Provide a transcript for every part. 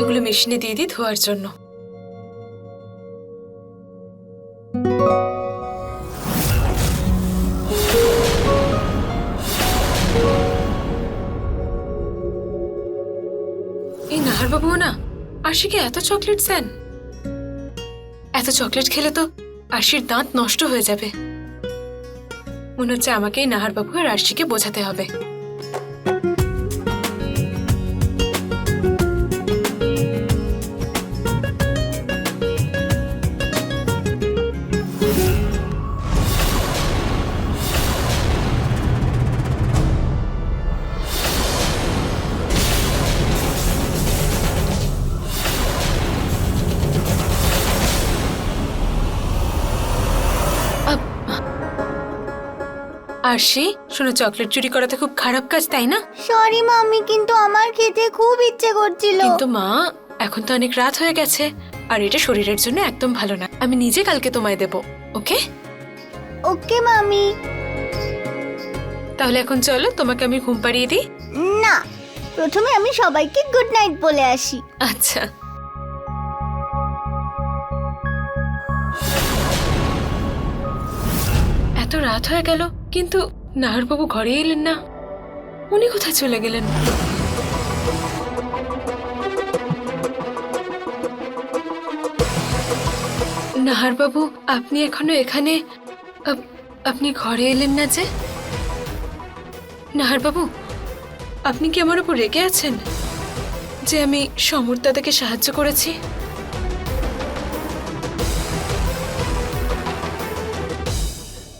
এগুলো মেশিনে দিয়ে দিই ধোয়ার জন্য। এই নাহারবাবুও না আশিকে এত চকলেট দেন? এত চকলেট খেলে তো আশির দাঁত নষ্ট হয়ে যাবে। মনে হচ্ছে আমাকেই নাহারবাবু আর আশিকে বোঝাতে হবে। আরশি শোনো চকলেট চুরি করাতে খুব খারাপ কাজ তাই না? সরি মাম্মি কিন্তু আমার খেতে খুব ইচ্ছে করছিল। কিন্তু মা এখন তো অনেক রাত হয়ে গেছে। আর এটা শরীরের জন্য একদম ভালো না। আমি নিজে কালকে তোমায় দেব ওকে? ওকে মামি তাহলে এখন চলো তোমাকে আমি ঘুম পাড়িয়ে দিই? না প্রথমে আমি সবাইকে গুড নাইট বলে আসি। আচ্ছা। এত রাত হয়ে গেল কিন্তু নাহারবাবু ঘরে এলেন না। উনি কোথায় চলে গেলেন? নাহারবাবু, আপনি এখনও এখানে? আপ- আপনি ঘরে এলেন না যে? নাহারবাবু, আপনি কি আমার উপর রেগে আছেন? যে আমি সমর দাদাকে সাহায্য করেছি?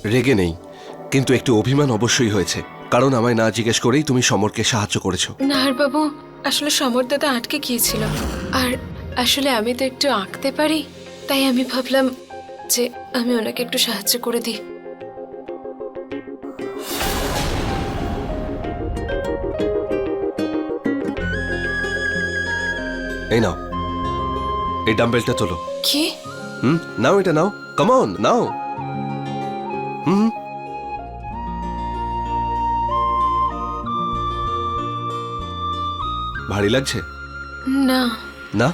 রেগে নেই। কিন্তু একটু অভিমান অবশ্যই হয়েছে। কারণ আমায় না জিজ্ঞেস করেই তুমি সমরকে সাহায্য করেছ। নাহারবাবু আসলে সমর দাদা আটকে গিয়েছিল। আর আসলে আমি তো একটু আঁকতে পারি তাই আমি ভাবলাম যে আমি ওনাকে একটু সাহায্য করে দিই। এই নাও। এই ডাম্বেলটা তোলো। কি? হুম? নাও এটা নাও। কমন নাও। হুম? ভারী লাগছে? না। না?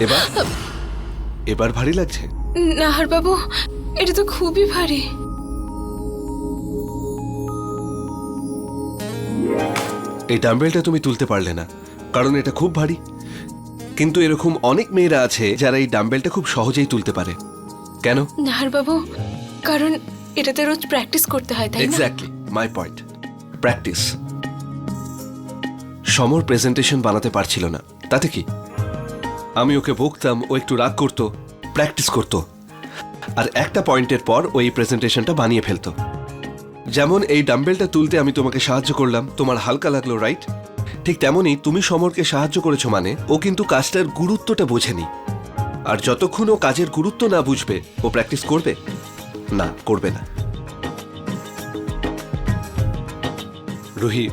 এবার? এবার ভারী লাগছে? নাহারবাবু এটা তো খুবই ভারী। এই ডাম্বেলটা তুমি তুলতে পারলে না কারণ এটা খুব ভারী। কিন্তু এরকম অনেক মেয়েরা আছে যারা এই ডাম্বেলটা খুব সহজেই তুলতে পারে। কেন? নাহার বাবু কারণ এটাতে রোজ প্র্যাকটিস করতে হয় তাই না? Exactly my point practice Samar presentation বানাতে পারছিল না। তাতে কি? আমি ওকে বকতাম ও একটু রাগ করতো প্র্যাকটিস করতো। আর একটা পয়েন্টের পর ওই প্রেজেন্টেশনটা বানিয়ে ফেলতো। যেমন এই ডাম্বেলটা তুলতে আমি তোমাকে সাহায্য করলাম, তোমার হালকা লাগল রাইট ঠিক তেমনই তুমি সমরকে সাহায্য করেছ মানে ও কিন্তু কাজটার গুরুত্বটা বোঝেনি। আর যতক্ষণ ও কাজের গুরুত্ব না বুঝবে, ও প্র্যাকটিস করবে? না করবে না। রুহি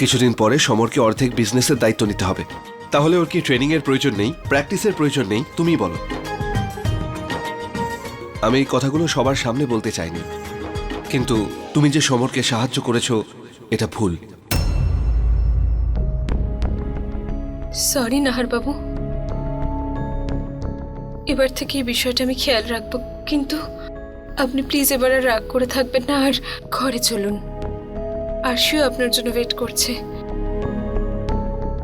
কিছুদিন পরে সমরকে অর্ধেক বিজনেসের দায়িত্ব নিতে হবে। তাহলে ওর কি ট্রেনিং এর প্রয়োজন নেই? প্র্যাকটিসের প্রয়োজন নেই? তুমি বলো। আমি এই কথাগুলো সবার সামনে বলতে চাইনি। কিন্তু তুমি যে সমরকে সাহায্য করেছ, এটা ভুল। সরি নাহারবাবু এবার থেকে এই বিষয়টা আমি খেয়াল রাখব। কিন্তু আপনি প্লিজ এবার আর রাগ করে থাকবেন না আর ঘরে চলুন। আরশিও আপনার জন্য ওয়েট করছে।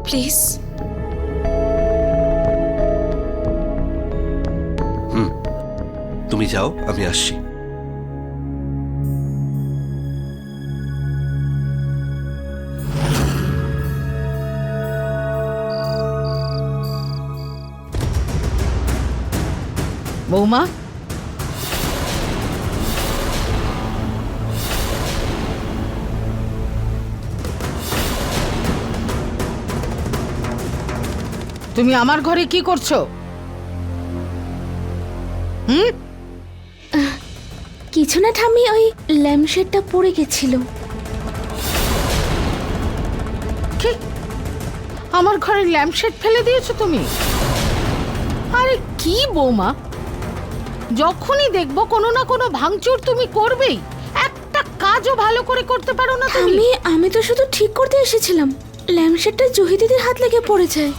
প্লিজ তুমি যাও আমি আসছি। বৌমা তুমি আমার ঘরে কি করছ? হুম? কিছু না ঠামি ওই ল্যাম্পশেডটা পড়ে গেছিল। কি? আমার ঘরে ল্যাম্পশেড ফেলে দিয়েছ তুমি? আরে কি বৌমা? যখনই দেখব কোনো না কোনো ভাঙচুর তুমি করবেই। একটা কাজও ভালো করে করতে পারো না তুমি। আমি আমি তো শুধু ঠিক করতে এসেছিলাম। ল্যাম্পশেডটা জুহি দিদির হাত লেগে পড়ে যায়।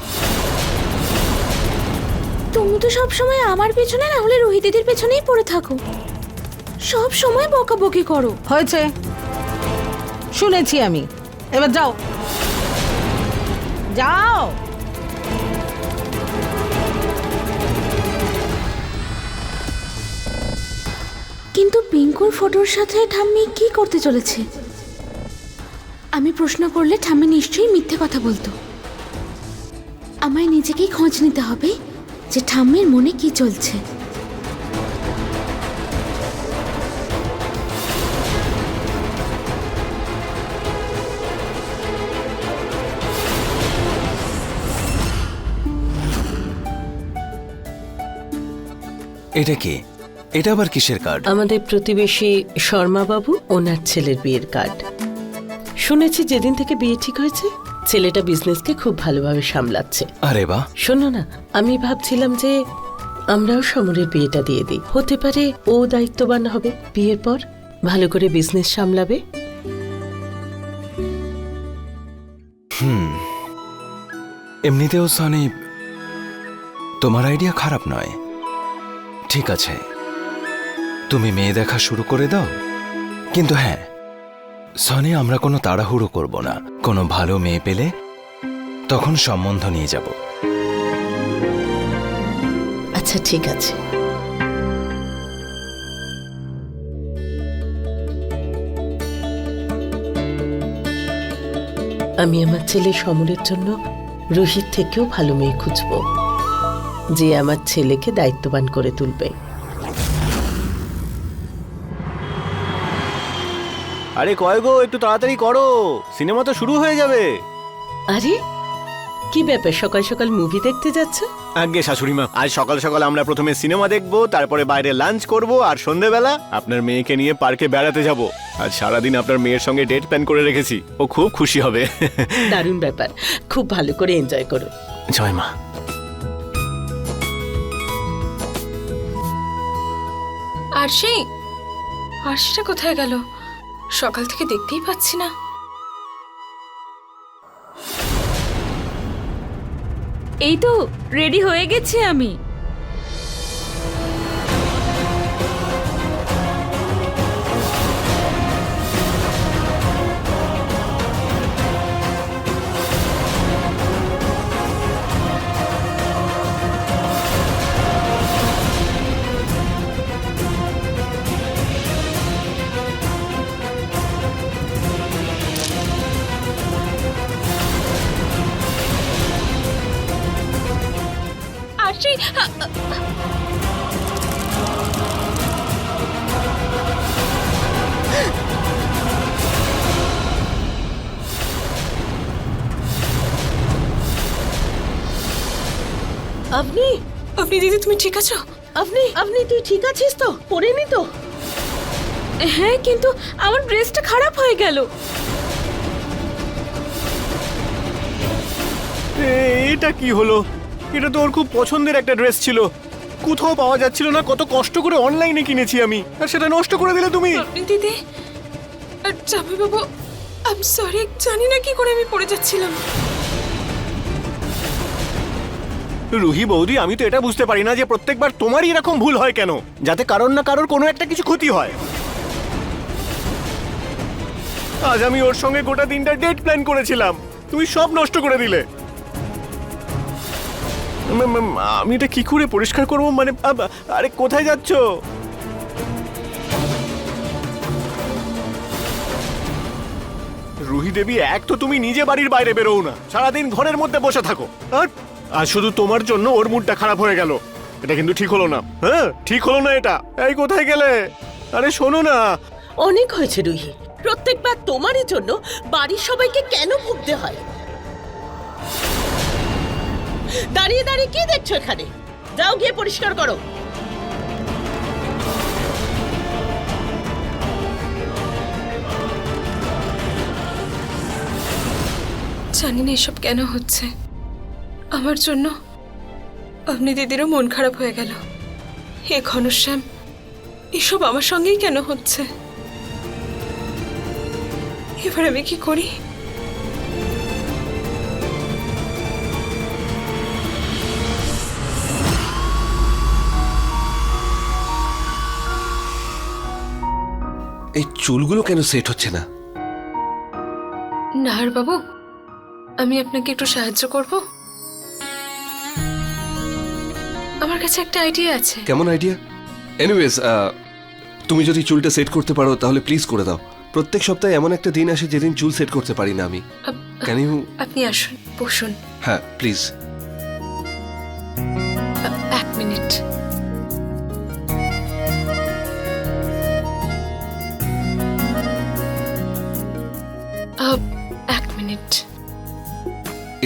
তুমি তো সব সময় আমার পেছনে না হলে রোহিত দিদির পেছনেই পড়ে থাকো। সব সময় বকাবকি করো। হয়েছে। শুনেছি আমি। এবার যাও। যাও। কিন্তু পিঙ্কুর ফটোর সাথে ঠাম্মি কি করতে চলেছে? আমি প্রশ্ন করলে ঠাম্মি নিশ্চয়ই মিথ্যে কথা বলতো। আমায় নিজেকেই খোঁজ নিতে হবে। যে ঠাম্মির মনে কি চলছে? এটা কি? এটা আবার কিসের কার্ড আমাদের প্রতিবেশী শর্মা বাবু ওনার ছেলের বিয়ের কার্ড শুনেছি যেদিন থেকে বিয়ে ঠিক হয়েছে ছেলেটা বিজনেসকে খুব ভালোভাবে সামলাচ্ছে। আরে বাহ। শোনো না আমি ভাবছিলাম যে আমরাও সমরের বিয়েটা দিয়ে দিই। হতে পারে ও দায়িত্ববান হবে বিয়ের পর ভালো করে বিজনেস সামলাবে। এমনিতেও সনি তোমার আইডিয়া খারাপ নয়। ঠিক আছে। তুমি মেয়ে দেখা শুরু করে দাও। কিন্তু হ্যাঁ সনি আমরা কোনো তাড়াহুড়ো করব না। কোনো ভালো মেয়ে পেলে তখন সম্বন্ধ নিয়ে যাব। আচ্ছা ঠিক আছে। আমি আমার ছেলে সমরের জন্য রোহিত থেকেও ভালো মেয়ে খুঁজব। যে আমার ছেলেকে দায়িত্ববান করে তুলবে। আরে কয় গো একটু তাড়াতাড়ি করো। সিনেমা তো শুরু হয়ে যাবে। আরে কি ব্যাপার? সকাল সকাল মুভি দেখতে যাচ্ছ? আগে শাশুড়ি মা আজ সকাল সকাল আমরা প্রথমে সিনেমা দেখব তারপরে বাইরে লাঞ্চ করব আর সন্ধেবেলা আপনার মেয়েকে নিয়ে পার্কে বেড়াতে যাব। আজ সারাদিন আপনার মেয়ের সঙ্গে ডেট প্ল্যান করে রেখেছি। ও খুব খুশি হবে। দারুণ ব্যাপার। খুব ভালো করে এনজয় করো। জয় মা। আর সেই আরশিটা কোথায় গেল? সকাল থেকে দেখতেই পাচ্ছি না। এই তো রেডি হয়ে গেছি আমি। আরশি আপনি আপনি দিদি তুমি ঠিক আছো আপনি আপনি তুই ঠিক আছিস তো পড়েনি তো হ্যাঁ কিন্তু আমার ড্রেসটা খারাপ হয়ে গেল এ, এটা কি হলো এটা তো ওর খুব পছন্দের একটা ড্রেস ছিল। কোথাও পাওয়া যাচ্ছিল না কত কষ্ট করে অনলাইনে কিনেছি আমি। আর সেটা নষ্ট করে দিলে তুমি। দিদি বাবু আই সরি জানি না কি করে আমি পড়ে যাচ্ছিলাম। রুহি বৌদি আমি তো এটা বুঝতে পারি না যে প্রত্যেকবার তোমারই এরকম ভুল হয় কেন যাতে কারোর না কারোর কোনো একটা কিছু ক্ষতি হয়। আজ আমি ওর সঙ্গে গোটা দিনটা ডেট প্ল্যান করেছিলাম। তুমি সব নষ্ট করে দিলে। আমি এটা কি করে পরিষ্কার করব? মানে আরে কোথায় যাচ্ছ? রুহি দেবী, এক তো তুমি নিজে বাড়ির বাইরে বেরোও না। সারাদিন ঘরের মধ্যে বসে থাকো। আর শুধু তোমার জন্য ওর মুডটা খারাপ হয়ে গেল। এটা কিন্তু ঠিক হলো না। হ্যাঁ ঠিক হলো না এটা। এই কোথায় গেলে? আরে শোনো না। অনেক হয়েছে রুহি। প্রত্যেকবার তোমারই জন্য বাড়ির সবাইকে কেন ভুগতে হয়? দাঁড়িয়ে দাঁড়িয়ে কি দেখছ এখানে? যাও গিয়ে পরিষ্কার করো। জানি না এসব কেন হচ্ছে। আমার জন্য আপনি দিদিরও মন খারাপ হয়ে গেল। হে ঘনশ্যাম, এসব আমার সঙ্গেই কেন হচ্ছে? এবার আমি কি করি? এই চুলগুলো কেন সেট হচ্ছে না? নাহার বাবু আমি আপনাকে একটু সাহায্য করব? আমার কাছে একটা আইডিয়া আছে। কেমন আইডিয়া এনিওয়েজ তুমি যদি চুলটা সেট করতে পারো তাহলে প্লিজ করে দাও। প্রত্যেক সপ্তাহে এমন একটা দিন আসে যেদিন চুল সেট করতে পারি না আমি। ইউ আপনি আসুন বসুন। হ্যাঁ প্লিজ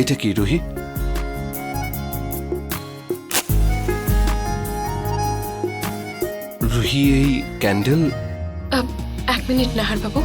এটা কি রুহি? রুহি এই ক্যান্ডেল? এক মিনিট নাহার বাবু।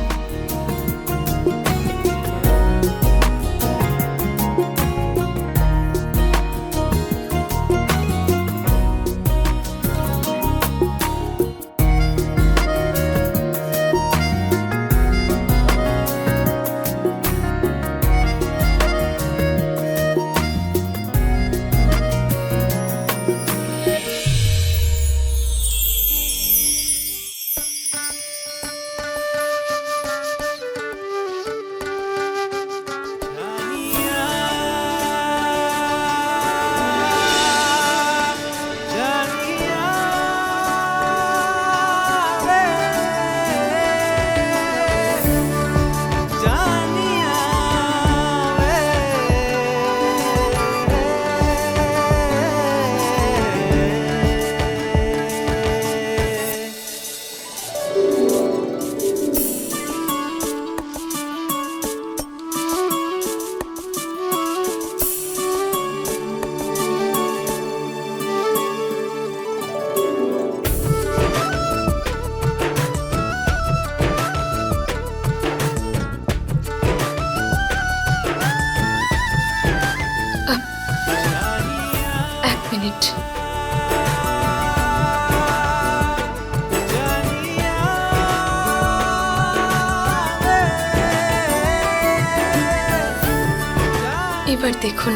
এবার দেখুন।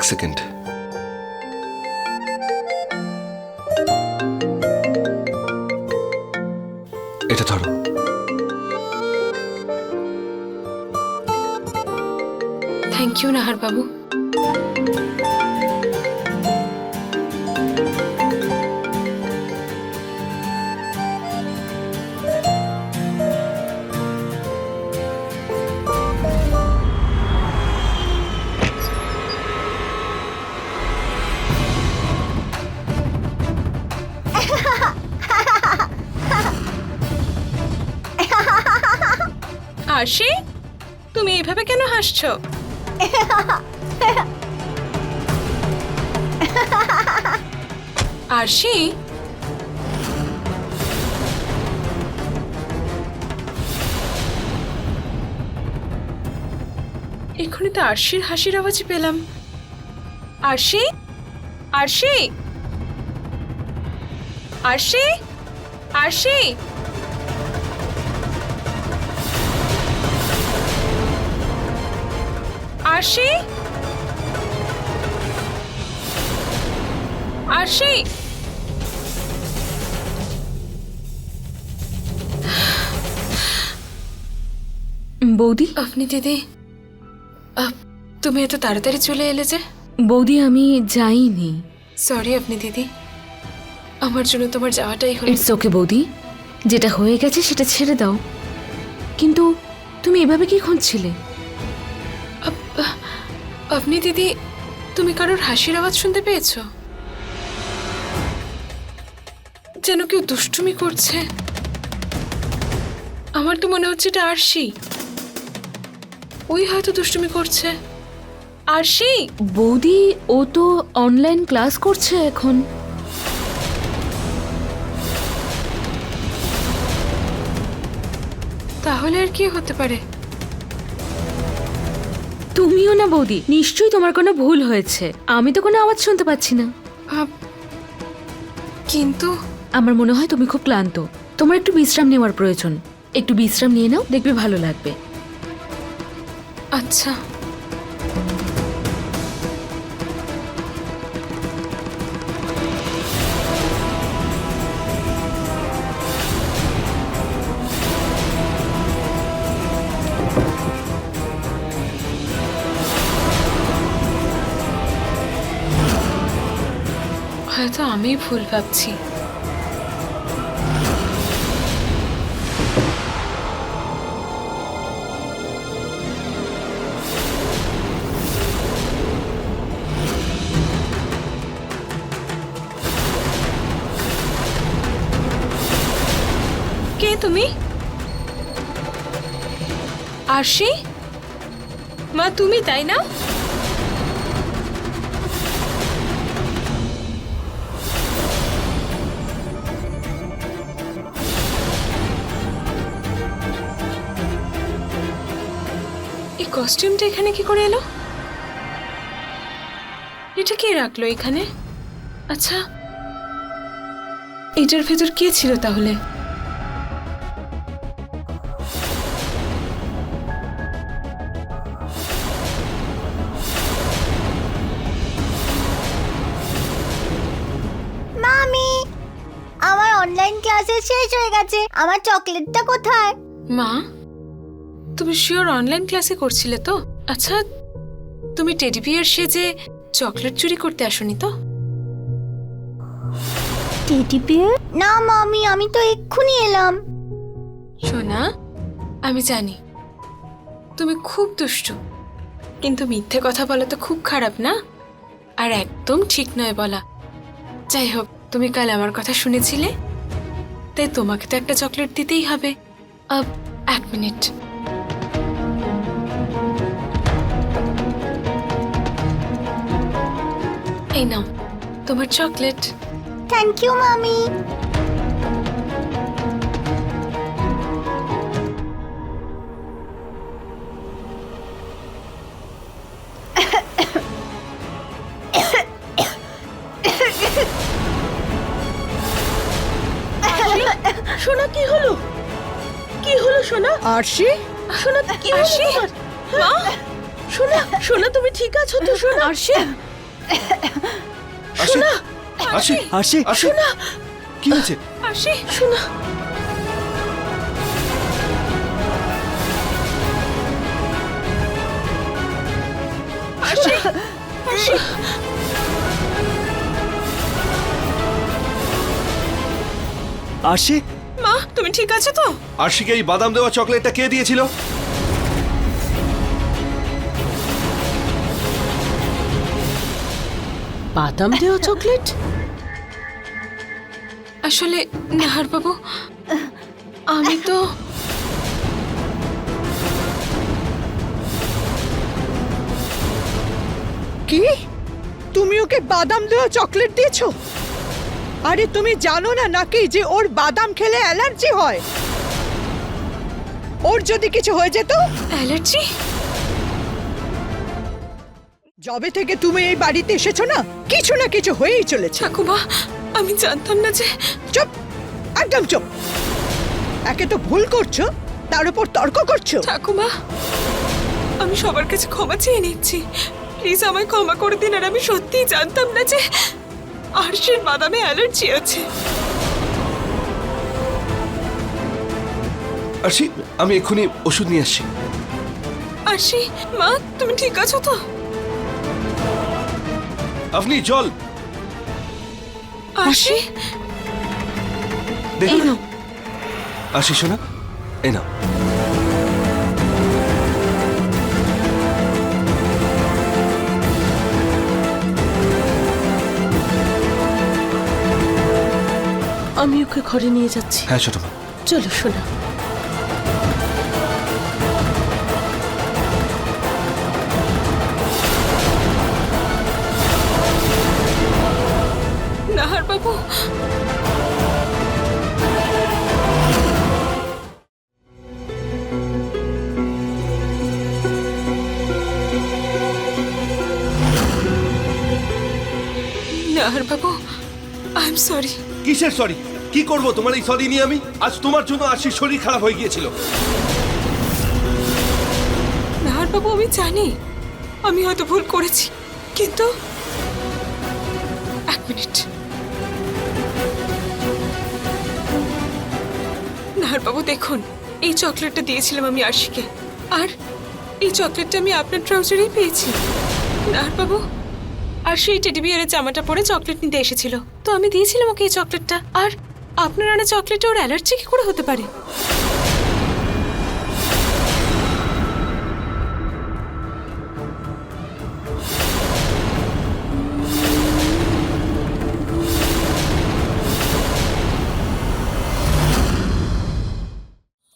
এক সেকেন্ড এটা ধরো। থ্যাংক ইউ নাহার বাবু আশি তুমি এইভাবে কেন হাসছো? আরশি? এক্ষুনি তো আরশির হাসির আওয়াজই পেলাম। আরশি? আরশি? আরশি? আরশি? আরশি? আরশি? বৌদি? আপনি দিদি তুমি এত তাড়াতাড়ি চলে এলে যে? বৌদি আমি যাইনি। সরি আপনি দিদি আমার জন্য তোমার যাওয়াটাই হলো ইটস ওকে বৌদি। যেটা হয়ে গেছে সেটা ছেড়ে দাও। কিন্তু তুমি এভাবে কি খুঁজছিলে? আপনি দিদি তুমি কারোর হাসির আওয়াজ শুনতে পেয়েছ? যেন কেউ দুষ্টুমি করছে। আমার তো মনে হচ্ছে এটা আরশি। ওই হয়তো দুষ্টুমি করছে। আরশি? বৌদি ও তো অনলাইন ক্লাস করছে এখন। তাহলে আর কি হতে পারে? তুমিও না বৌদি নিশ্চয়ই তোমার কোনো ভুল হয়েছে। আমি তো কোনো আওয়াজ শুনতে পাচ্ছি না। আপ- কিন্তু আমার মনে হয় তুমি খুব ক্লান্ত। তোমার একটু বিশ্রাম নেওয়ার প্রয়োজন। একটু বিশ্রাম নিয়ে নাও দেখবে ভালো লাগবে। আচ্ছা। হয়তো আমি ভুল ভাবছি। কে তুমি? আরশি? মা তুমি তাই না? এই কস্টিউমটা এখানে কি করে এলো? এটা কে রাখল এখানে? আচ্ছা এটার ভেতর কে ছিল তাহলে? মামি আমার অনলাইন ক্লাসেস শেষ হয়ে গেছে। আমার চকলেটটা কোথায়? মা? তুমি শিওর অনলাইন ক্লাসে করছিলে তো? আচ্ছা তুমি টেডি বিয়ার সেজে চকলেট চুরি করতে আসনি তো? টেডি বিয়ার না মামি আমি তো এক্ষুনি এলাম। সোনা আমি জানি তুমি খুব দুষ্টু কিন্তু মিথ্যে কথা বলা তো খুব খারাপ না? আর একদম ঠিক নয় বলা। যাই হোক তুমি কাল আমার কথা শুনেছিলে? তাই তোমাকে তো একটা চকলেট দিতেই হবে। এক মিনিট। এই নাও তোমার চকলেট। থ্যাংক ইউ মামি সোনা কি হলো? কি হলো সোনা? আরশি? সোনা কি হলো আরশি? তোমার? মা? সোনা সোনা তুমি ঠিক আছো তো সোনা? আরশি? আসি আসি আসি আসি কি হয়েছে? আসি সোনা আসি আসি আসি মা তুমি ঠিক আছো তো? আরশিকে এই বাদাম দেওয়া চকলেটটা কে দিয়েছিল? বাদাম দেওয়া চকলেট? আসলে নাহার বাবু আমি তো কি? তুমি ওকে বাদাম দেওয়া চকলেট দিয়েছ? আরে তুমি জানো না নাকি যে ওর বাদাম খেলে অ্যালার্জি হয়? ওর যদি কিছু হয়ে যেত? অ্যালার্জি? যবে থেকে তুমি এই বাড়িতে এসেছ না কিছু না কিছু হয়েই চলেছে। ঠাকুমা আমি জানতাম না যে চুপ একদম চুপ। একে তো ভুল করছ তার উপর তর্ক করছ। ঠাকুমা আমি সবার কাছে ক্ষমা চেয়ে নিচ্ছি। প্লিজ আমায় ক্ষমা করে দিন আর আমি সত্যিই জানতাম না যে আরশির বাদামে অ্যালার্জি আছে। আরশি আমি এক্ষুনি ওষুধ নিয়ে আসছি। আরশি মা তুমি ঠিক আছো তো? আপনি দেখুন। নাও। আশি শোনা এই নাও। আমি ওকে ঘরে নিয়ে যাচ্ছি। হ্যাঁ ছোট চলো শোনা নাহার বাবু নাহার বাবু আই এম সরি কিসের সরি কি করব তোমার এই সরি নিয়ে আমি? আজ তোমার জন্য আশির শরীর খারাপ হয়ে গিয়েছিল। নাহার বাবু আমি জানি। আমি হয়তো ভুল করেছি। কিন্তু এক মিনিট। নাহার বাবু দেখুন, এই চকলেটটা দিয়েছিলাম আমি আরশিকে। আর এই চকলেটটা আমি আপনার ট্রাউজারেই পেয়েছি। আর বাবু আর সেই টেডি বিয়ারের জামাটা পরে চকলেট নিতে এসেছিল। তো আমি দিয়েছিলাম ওকে এই চকলেটটা। আর আপনার আনা চকলেটে ওর অ্যালার্জি কি করে হতে পারে?